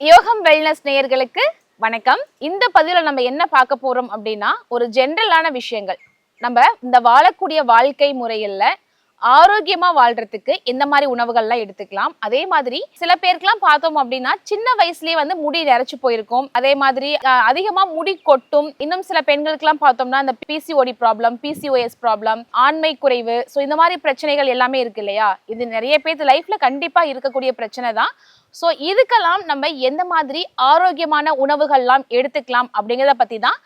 யோகம் வெல்னஸ் நேயர்களுக்கு வணக்கம். இந்த பதிவுல நம்ம என்ன பார்க்க போறோம் அப்படின்னா ஒரு ஜென்ரலான விஷயங்கள். நம்ம இந்த வாழக்கூடிய வாழ்க்கை முறையில ஆரோக்கியமா வாழ்றதுக்கு எந்த மாதிரி உணவுகள்லாம் எடுத்துக்கலாம். அதே மாதிரி சில பேருக்குலாம் பார்த்தோம் அப்படின்னா சின்ன வயசுலயே வந்து முடி இறைச்சு போயிருக்கும். அதே மாதிரி அஹ், அதிகமா முடி கொட்டும். இன்னும் சில பெண்களுக்குலாம் பார்த்தோம்னா இந்த பிசிஓடி ப்ராப்ளம் பிசிஓஎஸ் ப்ராப்ளம் ஆண்மை குறைவு. ஸோ இந்த மாதிரி பிரச்சனைகள் எல்லாமே இருக்கு இல்லையா? இது நிறைய பேர்த்து லைஃப்ல கண்டிப்பா இருக்கக்கூடிய பிரச்சனை தான். ஸோ இதுக்கெல்லாம் நம்ம எந்த மாதிரி ஆரோக்கியமான உணவுகள்லாம் எடுத்துக்கலாம் அப்படிங்கிறத பத்தி தான்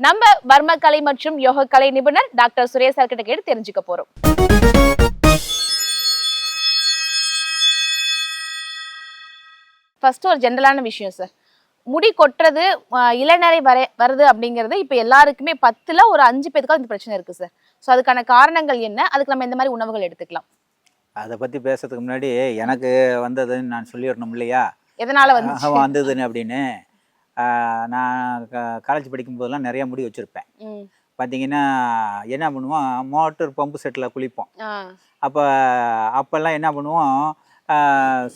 நம்ம வர்மக்கலை மற்றும் யோகக்கலை நிபுணர் டாக்டர் சுரேஷ் சார் கிட்ட கேட்டு தெரிஞ்சுக்க போறோம். ஃபர்ஸ்ட் ஒரு ஜென்ரலான விஷயம் சார் முடி கொட்டுறது இளநரை வர வருது அப்படிங்கிறது இப்போ எல்லாருக்குமே பத்துல ஒரு அஞ்சு பேருக்காவது இந்த பிரச்சனை இருக்கு சார் ஸோ அதுக்கான காரணங்கள் என்ன? அதுக்கு நம்ம எந்த மாதிரி உணவுகள் எடுத்துக்கலாம். அதை பற்றி பேசுறதுக்கு முன்னாடி எனக்கு வந்ததுன்னு நான் சொல்லிடணும் இல்லையா? எதனால வந்து வந்ததுன்னு அப்படின்னு நான் காலேஜ் படிக்கும்போதெல்லாம் நிறைய முடி வச்சுருப்பேன். பார்த்தீங்கன்னா என்ன பண்ணுவோம்? மோட்டர் பம்பு செட்டில் குளிப்போம். அப்போ அப்போல்லாம் என்ன பண்ணுவோம்?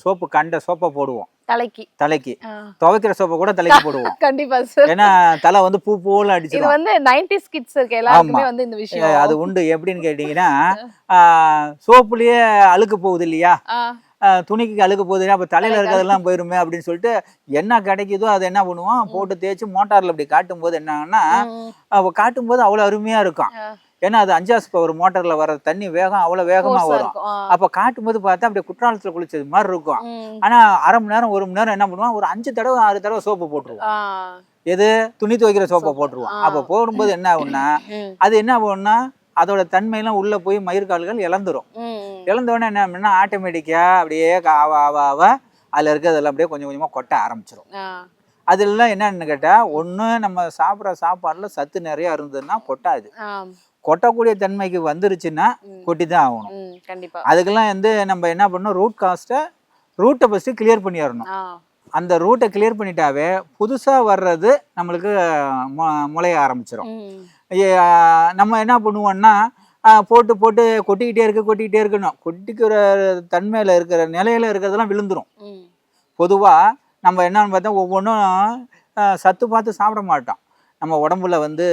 சோப்பு கண்ட சோப்பை போடுவோம். தலைக்கு. தலைக்கு. துவைக்கிற சோப்பை கூட தலைக்கு போடுவோம். கண்டிப்பா சார் ஏன்னா தலை வந்து பூ போல இது அடிச்சிடும் வந்து 90s கிட்ஸ் இருக்கு. எல்லாருக்குமே ஆமா. வந்து இந்த விஷயம். அது உண்டு. எப்படின்னு கேட்டிங்கன்னா சோப்புலேயே அழுக்கு போகுது இல்லையா? துணிக்கு அழுக்கு போகுதுன்னா அப்போ தலையில் இருக்கிறதெல்லாம் போயிருமே அப்படின்னு சொல்லிட்டு என்ன கிடைக்குதோ அதை என்ன பண்ணுவோம்? போட்டு தேய்ச்சி மோட்டாரில் இப்படி காட்டும்போது என்னன்னா ம், அவ காட்டும்போது அவ்வளோ அருமையாக இருக்கும். ஏன்னா அது அஞ்சாஸ் பவர் மோட்டாரில் வர தண்ணி வேகம் அவ்வளோ வேகமாக force ஆ வரும். அப்போ காட்டும்போது பார்த்தா அப்படியே குற்றாலத்தில் குளிச்சது மாதிரி இருக்கும். ம், ஆனால் அரை மணி நேரம் ஒரு மணி நேரம் என்ன பண்ணுவோம்? ஒரு அஞ்சு தடவை ஆறு தடவை சோப்பு போட்டுருவோம். எது? துணி துவைக்கிற சோப்பை. போட்டுருவோம். அப்போ போடும்போது என்ன ஆகும்னா அது என்ன ஆகும்னா அதோட தன்மையெல்லாம் உள்ளே போய் மயிர்கால்கள் இழந்துரும். ம், இழந்த உடனே என்ன பண்ணா ஆட்டோமேட்டிக்காக அப்படியே ஆவ ஆவ ஆவ அதில் இருக்கிறதெல்லாம் அப்படியே கொஞ்சம் கொஞ்சமாக கொட்ட ஆரம்பிச்சிடும் அதெல்லாம் என்னன்னு கேட்டால் ஒன்று நம்ம சாப்பிட்ற சாப்பாடில் சத்து நிறையா இருந்ததுன்னா கொட்டாது. கொட்டக்கூடிய தன்மைக்கு வந்துருச்சுன்னா கொட்டி தான் ஆகணும். ம், கண்டிப்பா. அதுக்கெல்லாம் வந்து நம்ம என்ன பண்ணணும் ரூட் காஸ்ட்டை ரூட்டை ஃபஸ்ட்டு கிளியர் பண்ணிடணும். அந்த ரூட்டை கிளியர் பண்ணிட்டாவே புதுசாக வர்றது நம்மளுக்கு மு- முளைய ஆரம்பிச்சிடும் நம்ம என்ன பண்ணுவோம்னா போட்டு போட்டு கொட்டிக்கிட்டே இருக்கு கொட்டிக்கிட்டே இருக்கணும் கொட்டிக்கிற தன்மையில் இருக்கிற நிலையில இருக்கிறதெல்லாம் விழுந்துரும். ம், பொதுவாக நம்ம என்னன்னு பார்த்தா ஒவ்வொன்றும் சத்து பார்த்து சாப்பிட மாட்டோம். நம்ம உடம்புல வந்து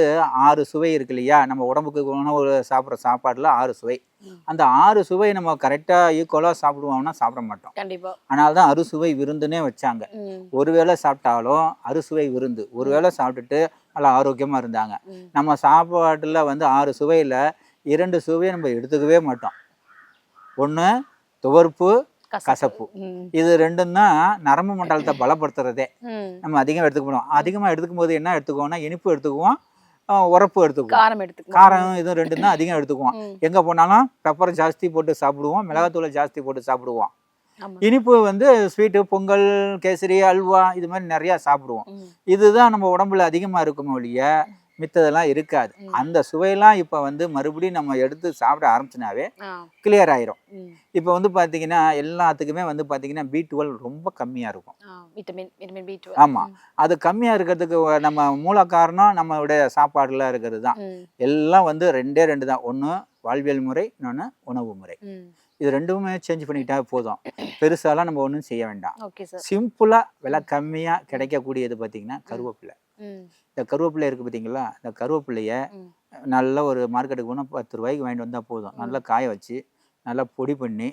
ஆறு சுவை இருக்கு இல்லையா? நம்ம உடம்புக்கு உணவு சாப்பிட்ற சாப்பாடில் ஆறு சுவை. அந்த ஆறு சுவை நம்ம கரெக்டாக ஈக்குவலாக சாப்பிடுவோம்னா சாப்பிட மாட்டோம். கண்டிப்பா. அதனால தான் அறுசுவை விருந்துன்னே வச்சாங்க. ம், ஒரு வேளை சாப்பிட்டாலும் அறுசுவை விருந்து. ஒரு வேளை சாப்பிட்டுட்டு நல்லா ஆரோக்கியமாக இருந்தாங்க. நம்ம சாப்பாட்டில் வந்து ஆறு சுவையில் இரண்டு சுவையை நம்ம எடுத்துக்கவே மாட்டோம். ஒன்று துவர்ப்பு கசப்பு. இது ரெண்டும் தான் நரம்பு மண்டலத்தை பலப்படுத்துறதே. நம்ம அதிகம் எடுத்துக்க மாட்டோம் அதிகமாக எடுத்துக்கும் போது என்ன எடுத்துக்குவோம்னா இனிப்பு எடுத்துக்குவோம் உரப்பு எடுத்துக்குவோம். காரம் காரம் இதுவும் ரெண்டும் தான் அதிகம் எடுத்துக்குவோம். எங்கே போனாலும் பெப்பரை ஜாஸ்தி போட்டு சாப்பிடுவோம் மிளகாத்தூளை ஜாஸ்தி போட்டு சாப்பிடுவோம். இனிப்பு வந்து ஸ்வீட்டு பொங்கல் கேசரி அல்வா இது மாதிரி நிறையா சாப்பிடுவோம். இதுதான் நம்ம உடம்புல அதிகமாக இருக்குமே ஒழிய மித்ததெல்லாம் இருக்காது. அந்த சுவையெல்லாம் இப்போ வந்து மறுபடியும் நம்ம எடுத்து சாப்பிட ஆரம்பிச்சினாவே கிளியர் ஆயிரும். இப்போ வந்து பார்த்தீங்கன்னா எல்லாத்துக்குமே வந்து பார்த்தீங்கன்னா பி டுவெல் ரொம்ப கம்மியாக இருக்கும். ஆ, விட்டமின் விட்டமின் பி ஆமா. அது கம்மியாக இருக்கிறதுக்கு நம்ம மூல காரணம் நம்மளுடைய சாப்பாடுல இருக்கிறது தான். எல்லாம் வந்து ரெண்டே ரெண்டு தான். ஒன்று வாழ்வியல் முறை இன்னொன்று உணவு முறை. இது ரெண்டுமே சேஞ்ச் பண்ணிக்கிட்டா போதும். பெருசாலாம் நம்ம ஒன்றும் செய்ய வேண்டாம். சிம்பிளாக விலை கம்மியாக கிடைக்கக்கூடியது பார்த்தீங்கன்னா கருவேப்பிலை. இந்த கருவேப்பிலை இருக்குது பார்த்தீங்களா இந்த கருவேப்பிலைய ம், நல்ல ஒரு மார்க்கெட்டுக்கு போனால் பத்து ரூபாய்க்கு வாங்கிட்டு வந்தால் போதும். நல்லா காய வச்சு நல்லா பொடி பண்ணி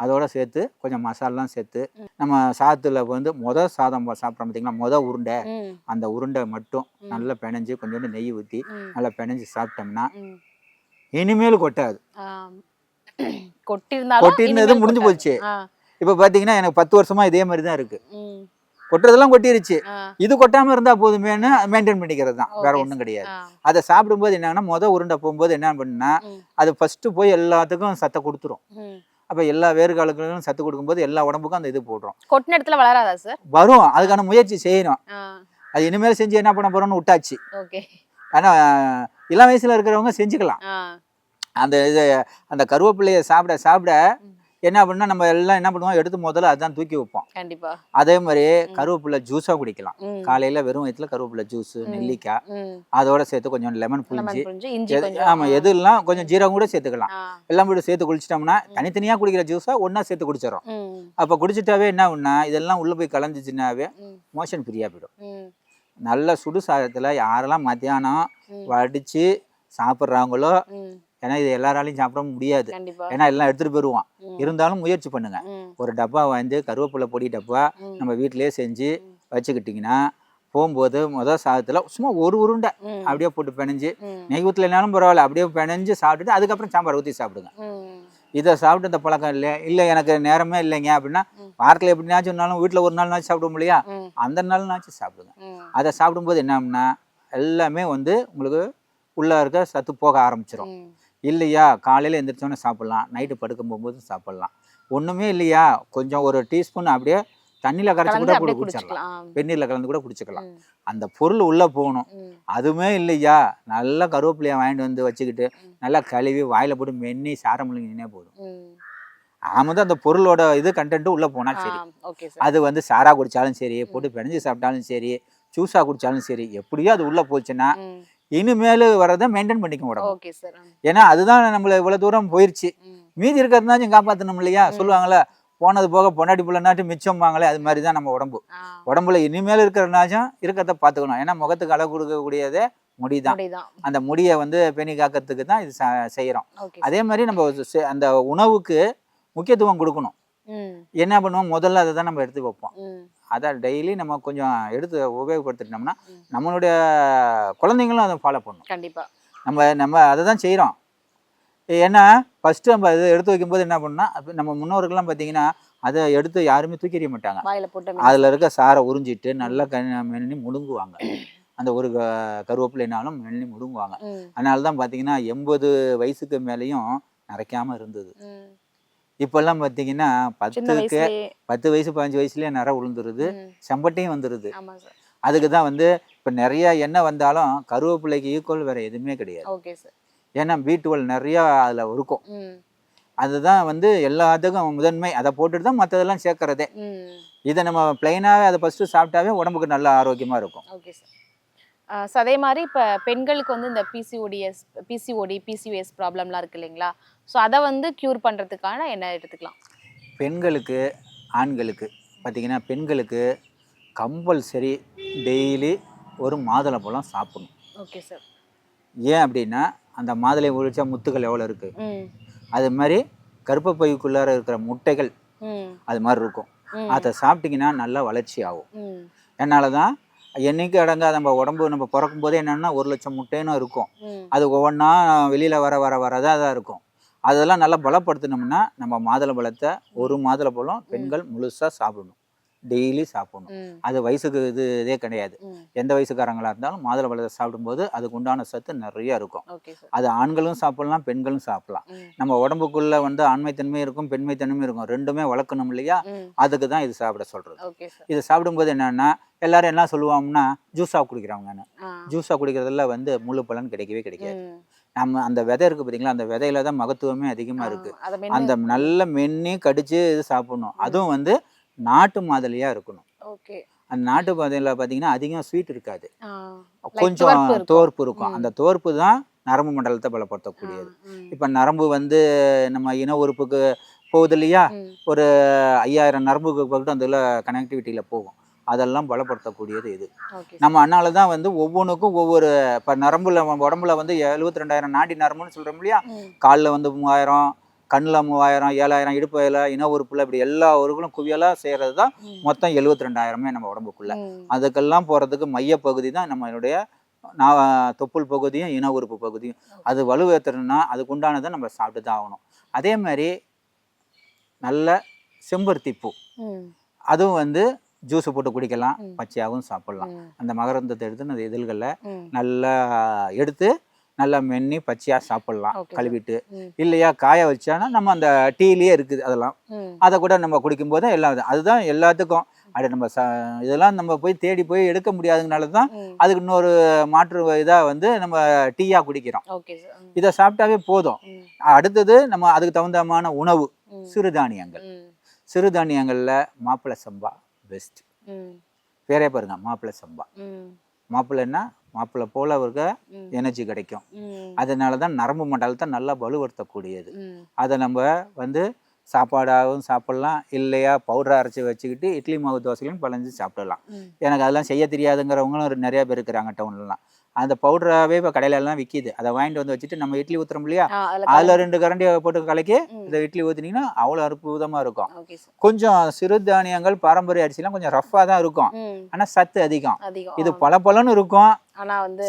அதோட சேர்த்து கொஞ்சம் மசாலாலாம் சேர்த்து. நம்ம சாதத்தில் வந்து மொதல் சாதம் சாப்பிட்றோம் பார்த்தீங்களா மொதல் உருண்டை. அந்த உருண்டை மட்டும். நல்லா பிணைஞ்சு கொஞ்சோண்டு நெய் ஊற்றி நல்லா பிணைஞ்சு சாப்பிட்டோம்னா. இனிமேல் கொட்டாது. இனிமேல் முடிஞ்சு. போச்சு. இப்போ பார்த்தீங்கன்னா எனக்கு பத்து வருஷமா இதே மாதிரி தான் இருக்கு. ம், கொட்டுறதெல்லாம் கொட்டிருச்சு. இது கொட்டாமல் இருந்தால் போதுமேன்னு மெயின்டைன் பண்ணிக்கிறது தான் வேற ஒன்றும் கிடையாது. அதை சாப்பிடும்போது என்னன்னா மொதல் உருண்டை போகும்போது என்ன பண்ணுன்னா அது ஃபஸ்ட்டு போய் எல்லாத்துக்கும் சத்தை கொடுத்துரும். அப்போ எல்லா வேறுகாலுக்கும் சத்து கொடுக்கும்போது எல்லா உடம்புக்கும் அந்த இது போடுறோம். கொட்டின இடத்துல வளராதா சார் வரும். அதுக்கான முயற்சி செய்யணும். அது இனிமேல் செஞ்சு என்ன பண்ண போறோம்னு விட்டாச்சு. ஆனால் இளம் வயசுல இருக்கிறவங்க செஞ்சுக்கலாம். அந்த இது அந்த கருவேப்பிலையை சாப்பிட சாப்பிட. என்ன பண்ணா நம்ம எல்லாம் என்ன பண்ணுவோம் எடுத்து முதல்ல அதான் தூக்கி வைப்போம் கண்டிப்பா அதே மாதிரி. கருவேப்பிலை ஜூஸா குடிக்கலாம். காலையில வெறும் வயிற்றுல கருவேப்பிலை ஜூஸ். நெல்லிக்காய். அதோட சேர்த்து கொஞ்சம் லெமன் புளிஞ்சு இஞ்சி எது- கொஞ்சம் ஆமா எதுலாம் கொஞ்சம் ஜீரகம் கூட சேர்த்துக்கலாம். எல்லாம் போட்டு சேர்த்து குளிச்சிட்டோம்னா தனித்தனியா குடிக்கிற ஜூஸா ஒண்ணா சேர்த்து குடிச்சிடறோம் ம். அப்ப குடிச்சிட்டாவே என்ன ஒண்ணா இதெல்லாம் உள்ள போய் கலந்துச்சுன்னாவே ம். மோஷன் ஃப்ரீயா போயிடும். நல்ல சுடு சாதத்துல யாரெல்லாம் மத்தியானம். வடிச்சு சாப்பிட்றாங்களோ. ஏன்னா இது எல்லாராலையும் சாப்பிட முடியாது ஏன்னா எல்லாம் எடுத்துட்டு போயிடுவான். இருந்தாலும் முயற்சி பண்ணுங்க. ஒரு டப்பா வந்து கருவேப்பிலை பொடி டப்பா. நம்ம வீட்டிலேயே செஞ்சு. வச்சுக்கிட்டிங்கன்னா போகும்போது முதல் சாதத்தில் சும்மா ஒரு உருண்டை. அப்படியே போட்டு பிணைஞ்சு. நெய் ஊற்றலைனாலும் பரவாயில்ல அப்படியே பிணைஞ்சு சாப்பிட்டுட்டு அதுக்கப்புறம் சாம்பார் ஊற்றி சாப்பிடுங்க. இதை சாப்பிட்டு இந்த பழக்கம் இல்லை இல்லை எனக்கு நேரமே இல்லைங்க அப்படின்னா. வாரத்தில் எப்படினாச்சும் இருந்தாலும் வீட்டில் ஒரு நாள்னாச்சும் சாப்பிடுவோம் இல்லையா. அந்த நாள்னாச்சும் சாப்பிடுங்க. அதை சாப்பிடும்போது என்னம்னா எல்லாமே வந்து உங்களுக்கு உள்ளே இருக்க சத்து போக ஆரம்பிச்சிடும். இல்லையா? காலையில் எந்திரிச்சோன்னே சாப்பிட்லாம். நைட்டு படுக்க போகும்போது சாப்பிட்லாம். ஒன்றுமே இல்லையா? கொஞ்சம் ஒரு டீஸ்பூன் அப்படியே தண்ணியில் கரைச்சி கூட கூட குடிச்சிடலாம். வெந்நீரில் கலந்து கூட குடிச்சுக்கலாம். அந்த பொருள் உள்ளே போகணும். அதுவுமே இல்லையா? நல்லா கருவேப்பிலையை வாங்கிட்டு வந்து வச்சுக்கிட்டு. நல்லா கழுவி வாயில போட்டு மென்னி சாரம் முழுங்கினே போதும். ஆமாம் அந்த பொருளோட இது கண்டென்ட் உள்ளே போனால் சரி. அது வந்து சாரா குடிச்சாலும் சரி போட்டு பிணைஞ்சு சாப்பிட்டாலும் சரி ஜூஸாக குடிச்சாலும் சரி எப்படியோ அது உள்ளே போச்சுன்னா. இனிமேல் வரதை மெயின்டைன் பண்ணிக்க உடம்பு ஓகே சார் ம். ஏன்னா அதுதான் நம்மள இவ்வளோ தூரம் போயிருச்சு. மீதி இருக்கிறதுனாச்சும் காப்பாற்றணும் இல்லையா? சொல்லுவாங்கல்ல போனது போக பொண்டாட்டி பிள்ளைனாட்டு மிச்சம்பாங்களே அது மாதிரி தான் நம்ம உடம்பு. உடம்புல இனிமேல் இருக்கிறனாச்சும் இருக்கிறத பார்த்துக்கணும். ஏன்னா முகத்துக்கு அழகு கொடுக்கக்கூடியதே முடி தான் முடிதான். அந்த முடியை வந்து பேணி காக்கிறதுக்கு தான் இது செய்கிறோம் அதே மாதிரி நம்ம அந்த உணவுக்கு முக்கியத்துவம் கொடுக்கணும். என்ன பண்ணுவோம்? முதல்ல அதை தான் நம்ம எடுத்து வைப்போம். ம். அதை டெய்லி நம்ம கொஞ்சம் எடுத்து உபயோகப்படுத்திட்டோம்னா. நம்மளுடைய குழந்தைங்களும் அதை ஃபாலோ பண்ணணும் கண்டிப்பா. நம்ம நம்ம அதை தான் செய்கிறோம் ஏன்னா ஃபஸ்ட்டு நம்ம இதை எடுத்து வைக்கும்போது என்ன அப்ப நம்ம முன்னோர்கள்லாம் பார்த்தீங்கன்னா அதை எடுத்து யாருமே தூக்கி எறிய மாட்டாங்க. அதில் இருக்க சாரை உறிஞ்சிட்டு நல்லா க மென்னி முழுங்குவாங்க அந்த ஒரு கருவேப்பிலைனாலும் மென்னி முழுங்குவாங்க. அதனால தான் பார்த்தீங்கன்னா எண்பது வயசுக்கு மேலேயும் நிறைக்காம இருந்தது. இப்போல்லாம் பார்த்தீங்கன்னா பத்துக்கு பத்து வயசு பதினஞ்சு வயசுலேயே நிற விழுந்துருது ம். செம்பட்டையும் வந்துடுது அதுக்கு தான் வந்து இப்போ நிறைய எண்ணெய் வந்தாலும் கருவேப்பிலைக்கு ஈக்குவல் வேற எதுவுமே கிடையாது. ஏன்னா பி டுவெல் நிறையா அதில் இருக்கும். அதுதான் வந்து எல்லாத்துக்கும் முதன்மை. அதை போட்டுட்டு தான் மற்றதெல்லாம் சேர்க்கறதே. இதை நம்ம பிளைனாகவே அதை ஃபஸ்ட்டு சாப்பிட்டாவே உடம்புக்கு நல்ல ஆரோக்கியமாக இருக்கும். Okay sir. ஸோ அதே மாதிரி இப்போ பெண்களுக்கு வந்து இந்த பிசிஓடிஎஸ் பிசிஓடி பிசிஓஎஸ் ப்ராப்ளம்லாம் இருக்கு இல்லைங்களா? ஸோ அதை வந்து க்யூர் பண்ணுறதுக்கான என்ன எடுத்துக்கலாம்? பெண்களுக்கு ஆண்களுக்கு பார்த்தீங்கன்னா பெண்களுக்கு கம்பல்சரி டெய்லி ஒரு மாதுளை பழம் சாப்பிடணும். Okay sir. ஏன் அப்படின்னா அந்த மாதுளை உழிச்சா முத்துகள் எவ்வளோ இருக்குது அது மாதிரி கர்ப்பப்பைக்குள்ளார இருக்கிற முட்டைகள் அது மாதிரி இருக்கும். அதை சாப்பிட்டீங்கன்னா நல்லா வளர்ச்சி ஆகும். அதனால தான் என்னைக்கு அடங்காத. நம்ம உடம்பு நம்ம பிறக்கும் போதே என்னென்னா ஒரு லட்சம் முட்டைன்னு இருக்கும். அது ஒவ்வொன்றா வெளியில் வர வர வரதான் தான் இருக்கும். அதெல்லாம் நல்லா பலப்படுத்தினோம்னா நம்ம மாதுளை பழத்தை ஒரு மாதுளை பழம் பெண்கள் முழுசாக சாப்பிடணும். டெய்லி சாப்பிடணும். அது வயசுக்கு இது இதே கிடையாது. எந்த வயசுக்காரங்களா இருந்தாலும் மாதுளை பழத்தை சாப்பிடும்போது அதுக்கு உண்டான சத்து நிறைய இருக்கும். அது ஆண்களும் சாப்பிடலாம் பெண்களும் சாப்பிடலாம். நம்ம உடம்புக்குள்ள வந்து ஆண்மைத்தன்மை இருக்கும் பெண்மைத்தன்மை இருக்கும். ரெண்டுமே வளர்க்கணும் இல்லையா? அதுக்கு தான் இது சாப்பிட சொல்றது. இது சாப்பிடும்போது என்னன்னா எல்லாரும் என்ன சொல்லுவாங்கன்னா ஜூஸாக குடிக்கிறவங்கன்னு ஆ. ஜூஸாக குடிக்கிறதுல வந்து முழு பலன் கிடைக்கவே கிடைக்காது. நம்ம அந்த விதை இருக்கு பார்த்தீங்களா அந்த விதையில தான் மகத்துவமே அதிகமாக இருக்கு. அந்த நல்ல மென்னி கடிச்சு இது சாப்பிடணும். அதுவும் வந்து நாட்டு மாதுளையா இருக்கணும். ஓகே. அந்த நாட்டு மாதுளையில பார்த்தீங்கன்னா அதிகம் ஸ்வீட் இருக்காது. கொஞ்சம். தோற்பு இருக்கும். அந்த தோற்பு தான் நரம்பு மண்டலத்தை பலப்படுத்தக்கூடியது. இப்போ நரம்பு வந்து நம்ம இன உறுப்புக்கு போகுது இல்லையா? ஒரு ஐயாயிரம் நரம்புக்கு பக்கத்து அதில் கனெக்டிவிட்டியில் போகும். அதெல்லாம் பலப்படுத்தக்கூடியது இது. நம்ம அதனால தான் வந்து ஒவ்வொன்றுக்கும் ஒவ்வொரு இப்போ நரம்புல உடம்புல வந்து எழுபத்தி ரெண்டாயிரம் நாடி நரம்புன்னு சொல்கிறோம் இல்லையா? காலில் வந்து மூவாயிரம் கண்ணில் மூவாயிரம் ஏழாயிரம் இடுப்பையில் இன உறுப்புல இப்படி எல்லா உறுப்புகளும் குவியலாக செய்கிறது தான். மொத்தம் எழுபத்தி ரெண்டாயிரமே நம்ம உடம்புக்குள்ள. அதுக்கெல்லாம் போகிறதுக்கு மையப்பகுதி தான் நம்மளுடைய நான் தொப்புள் பகுதியும் இன உறுப்பு பகுதியும். அது வலுவேற்றணும்னா அதுக்கு உண்டானதை நம்ம சாப்பிட்டு தான் ஆகணும். அதே மாதிரி நல்ல செம்பருத்தி பூ. அதுவும் வந்து ஜூஸ் போட்டு குடிக்கலாம். பச்சையாகவும் சாப்பிடலாம். அந்த மகரந்தத்தை எடுத்து அந்த இதழ்களில் நல்லா எடுத்து நல்லா மென்னி பச்சையாக சாப்பிடலாம். கழுவிட்டு. இல்லையா காய வச்சானா நம்ம அந்த டீலேயே இருக்குது அதெல்லாம். அதை கூட நம்ம குடிக்கும்போது எல்லாம். அதுதான் எல்லாத்துக்கும். அது நம்ம ச இதெல்லாம் நம்ம போய் தேடி போய் எடுக்க முடியாததுனால தான் அதுக்கு இன்னொரு மாற்று இதாக வந்து நம்ம டீயாக குடிக்கிறோம். இதை சாப்பிட்டாவே போதும். அடுத்தது நம்ம அதுக்கு தகுந்தமான உணவு. சிறுதானியங்கள். சிறுதானியங்களில் மாப்பிள்ளை சம்பா பெஸ்ட். பேரே பாருங்க மாப்பிள்ளை சம்பா. மாப்பிள்ளைன்னா மாப்பிள்ளை போல அவருக்கு. எனர்ஜி கிடைக்கும். அதனால தான் நரம்பு மண்டலத்தை நல்லா வலுப்படுத்தக்கூடியது. அதை நம்ம வந்து சாப்பாடாகவும் சாப்பிட்லாம் இல்லையா பவுடர் அரைச்சி வச்சுக்கிட்டு இட்லி மாவு தோசைகளும் பழஞ்சு சாப்பிடலாம். எனக்கு அதெல்லாம் செய்ய தெரியாதுங்கிறவங்களும் நிறைய பேர் இருக்கிறாங்க டவுன்லலாம் அந்த பவுடராகவே இப்போ கடையில எல்லாம் விற்கிது அதை வாங்கிட்டு வந்து வச்சுட்டு நம்ம இட்லி ஊற்றுறோம் இல்லையா அதுல ரெண்டு கரண்டி போட்டு கலக்கி. இந்த இட்லி ஊற்றினீங்கன்னா அவ்வளோ அற்புதமாக இருக்கும் கொஞ்சம் சிறுதானியங்கள் பாரம்பரிய அரிசிலாம் கொஞ்சம் ரஃப்பாக தான் இருக்கும். ஆனால் சத்து அதிகம் இது. பல பலன்னு இருக்கும்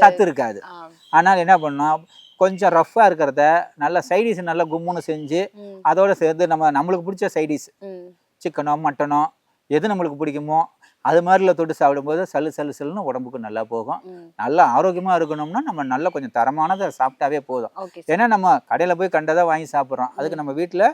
சத்து இருக்காது. ஆனால் என்ன பண்ணோம் கொஞ்சம் ரஃப்பாக இருக்கிறத நல்ல சைடிஸ் நல்லா கும்முன்னு செஞ்சு. அதோட சேர்த்து நம்ம நம்மளுக்கு பிடிச்ச சைடிஸ். சிக்கனோ மட்டனோ எது நம்மளுக்கு பிடிக்குமோ அது மாதிரில தொட்டு சாப்பிடும்போது சல்லு சல்லு சல்லுன்னு உடம்புக்கு நல்லா போகும். நல்லா ஆரோக்கியமாக இருக்கணும்னா நம்ம நல்ல கொஞ்சம் தரமானதை சாப்பிட்டாவே போதும். ஏன்னா நம்ம கடையில் போய் கண்டதை வாங்கி சாப்பிட்றோம். அதுக்கு நம்ம வீட்டில்.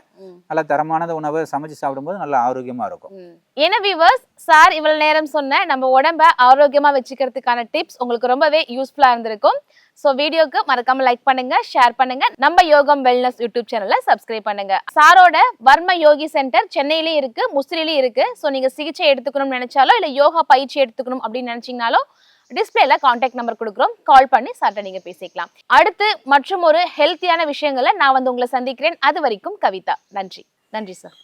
நல்ல தரமானத உணவை சமைச்சு சாப்பிடும்போது நல்லா ஆரோக்கியமாக இருக்கும். ம். என்ன வியூவர்ஸ் சார் இவ்வளவு நேரம் சொன்ன நம்ம உடம்ப ஆரோக்கியமா வச்சுக்கிறதுக்கான டிப்ஸ் உங்களுக்கு ரொம்பவே யூஸ்ஃபுல்லா இருந்திருக்கும். ஸோ வீடியோக்கு மறக்காம லைக் பண்ணுங்க ஷேர் பண்ணுங்க. நம்ம யோகம் வெல்னஸ் யூடியூப் சேனலை சப்ஸ்கிரைப் பண்ணுங்க. சாரோட வர்ம யோகி சென்டர் சென்னையிலயும் இருக்கு முசிறிலையும் இருக்கு. ஸோ நீங்க சிகிச்சை எடுத்துக்கணும்னு நினைச்சாலோ இல்லை யோகா பயிற்சி எடுத்துக்கணும் அப்படின்னு நினைச்சீங்கனாலோ டிஸ்பிளேல காண்டாக்ட் நம்பர் கொடுக்குறோம். கால் பண்ணி சார்ட்ட நீங்க பேசிக்கலாம். அடுத்து மற்றும் ஒரு ஹெல்த்தியான விஷயங்களை நான் வந்து உங்களை சந்திக்கிறேன். அது வரைக்கும் கவிதா. நன்றி. நன்றி சார்